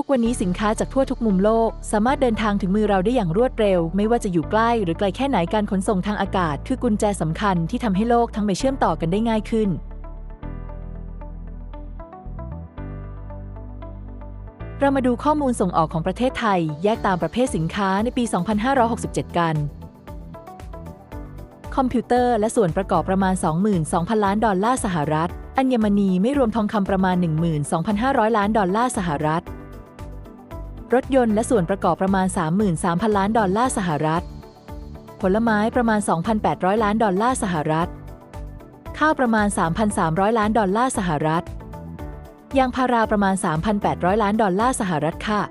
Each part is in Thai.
ทุกวันนี้สินค้าจากทั่วทุกมุมโลก สามารถเดินทางถึงมือเราได้อย่างรวดเร็ว ไม่ว่าจะอยู่ใกล้หรือไกลแค่ไหนการขนส่งทางอากาศ คือกุญแจสำคัญที่ทำให้โลกทั้งใบเชื่อมต่อกันได้ง่ายขึ้น เรามาดูข้อมูลส่งออกของประเทศไทย แยกตามประเภทสินค้าในปี 2567 กันคอมพิวเตอร์และส่วนประกอบประมาณ 22,000 ล้านดอลลาร์สหรัฐ อัญมณีไม่รวมทองคำประมาณ 12,500 ล้านดอลลาร์สหรัฐ รถยนต์และส่วนประกอบประมาณ 33,000 ล้านดอลลาร์สหรัฐ ผลไม้ประมาณ 2,800 ล้านดอลลาร์สหรัฐ ข้าวประมาณ 3,300 ล้านดอลลาร์สหรัฐ ยางพาราประมาณ 3,800 ล้านดอลลาร์สหรัฐค่ะ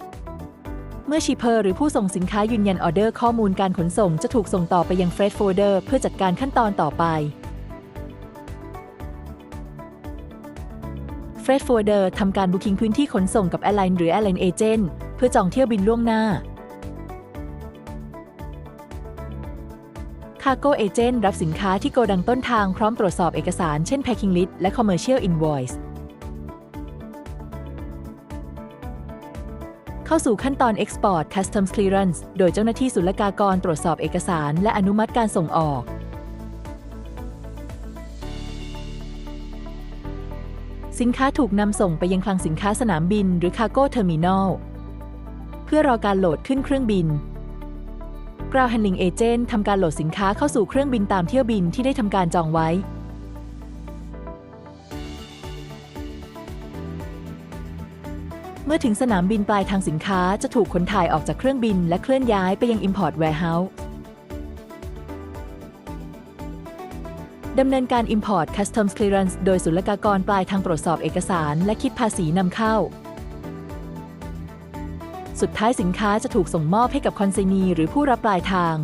เมื่อชิปเปอร์หรือผู้ส่งสินค้ายืนยันออเดอร์ข้อมูลการขนส่งจะถูกส่งต่อไปยังเฟร t โฟเดอร์เพื่อจัดการขั้นตอนต่อไป ฟร t โฟเดอร์ทำการบุ๊กิ้งพื้นที่ขนส่งกับแอร์ไลน์หรือแอร์ไลน์เอเจนต์เพื่อจองเที่ยวบินล่วงหน้า Cargo Agent รับสินค้าที่โกดังต้นทางพร้อมตรวจสอบเอกสารเช่น Packing List และ Commercial Invoice เข้าสู่ขั้นตอน Export Customs Clearance โดยเจ้าหน้าที่ศุลกากรตรวจสอบเอกสารและอนุมัติการส่งออก สินค้าถูกนำส่งไปยังคลังสินค้าสนามบินหรือ Cargo Terminal เพื่อรอการโหลดขึ้นเครื่องบิน Ground Handling Agent ทำการโหลดสินค้าเข้าสู่เครื่องบินตามเที่ยวบินที่ได้ทำการจองไว้ เมื่อถึงสนามบินปลายทางสินค้าจะถูกขนถ่ายออกจากเครื่องบินและเคลื่อนย้ายไปยัง Import Warehouse ดำเนินการ Import Customs Clearance โดยศุลกากรปลายทางตรวจสอบเอกสาร และคิดภาษีนำเข้า สุดท้ายสินค้าจะถูกส่งมอบให้กับคอนเซนีหรือผู้รับปลายทาง